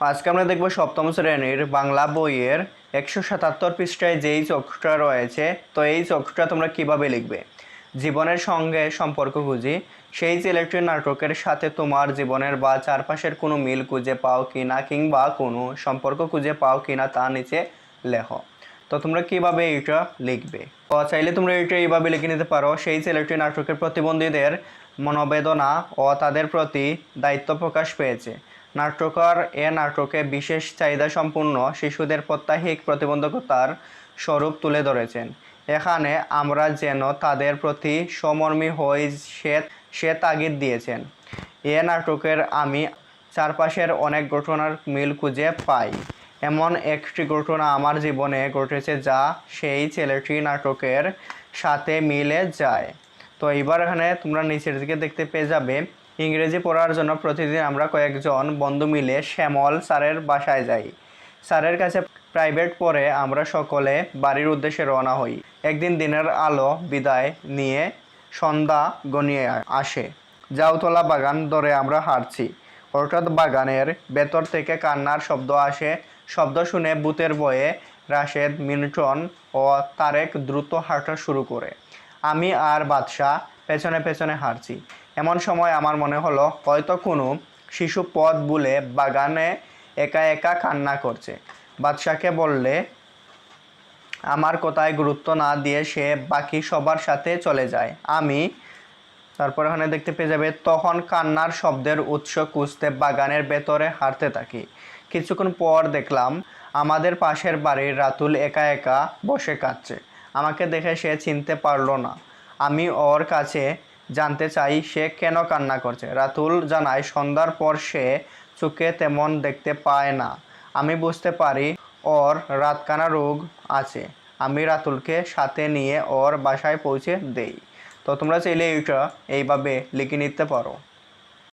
আজকে আমরা দেখব সপ্তম শ্রেণির বাংলা বইয়ের একশো সাতাত্তর পৃষ্ঠায় যেই চক্ষুটা রয়েছে, তো এই চক্ষুটা তোমরা কীভাবে লিখবে? জীবনের সঙ্গে সম্পর্ক খুঁজি। সেই ছেলেটির নাটকের সাথে তোমার জীবনের বা চারপাশের কোনো মিল খুঁজে পাও কি না কিংবা কোনো সম্পর্ক খুঁজে পাও কি না তা নিচে লেখো। তো তোমরা কীভাবে এটা লিখবে? তো চাইলে তোমরা এটা এইভাবে লিখে নিতে পারো। সেই ছেলেটি নাটকের প্রতিবন্ধীদের মনোবেদনা ও তাদের প্রতি দায়িত্ব প্রকাশ পেয়েছে। নাট্যকার এ নাটকে বিশেষ চাহিদা সম্পন্ন শিশুদের প্রত্যাহিক প্রতিবন্ধকতার স্বরূপ তুলে ধরেছেন। এখানে আমরা যেন তাদের প্রতি সমর্মী হই সে সে তাগিদ দিয়েছেন। এ নাটকের আমি চারপাশের অনেক ঘটনার মিল খুঁজে পাই। এমন একটি ঘটনা আমার জীবনে ঘটেছে যা সেই ছেলেটি নাটকের সাথে মিলে যায়। তো এবার এখানে তোমরা নিচের দিকে দেখতে পেয়ে যাবে ইংরেজি পড়ার জন্য প্রতিদিন আমরা কয়েকজন বন্ধু মিলে শ্যামল স্যারের বাসায় যাই। স্যারের কাছে প্রাইভেট পড়ে আমরা সকলে বাড়ির উদ্দেশ্যে রওনা হই। একদিন দিনের আলো বিদায় নিয়ে সন্ধ্যা গনিয়ে আসে। জাউতলা বাগান ধরে আমরা হাঁটছি। হঠাৎ বাগানের ভেতর থেকে কান্নার শব্দ আসে। শব্দ শুনে ভূতের বয়ে রাশেদ মিল্টন ও তারেক দ্রুত হাঁটা শুরু করে। আমি আর বাদশাহ পেছনে পেছনে হাঁটছি। এমন সময় আমার মনে হলো হয়তো কোনো শিশু পথ বুলে বাগানে একা একা কান্না করছে। বাদশাকে বললে, আমার কথায় গুরুত্ব না দিয়ে সে বাকি সবার সাথে চলে যায়। আমি তারপর ওখানে দেখতে পেয়ে যাবে, তখন কান্নার শব্দের উৎস খুঁজতে বাগানের ভেতরে হাঁটতে থাকি। কিছুক্ষণ পর দেখলাম, আমাদের পাশের বাড়ির রাতুল একা একা বসে কাঁদছে। আমাকে দেখে সে চিনতে পারল না। আমি ওর কাছে জানতে চাই সে কেন কান্না করছে। রাতুল জানায়, সন্ধ্যার পর সে চোখে তেমন দেখতে পায় না। আমি বুঝতে পারি ওর রাতকানা রোগ আছে। আমি রাতুলকে সাথে নিয়ে ওর বাসায় পৌঁছে দেই। তো তোমরা চাইলে এইটা এইভাবে লিখে নিতে পারো।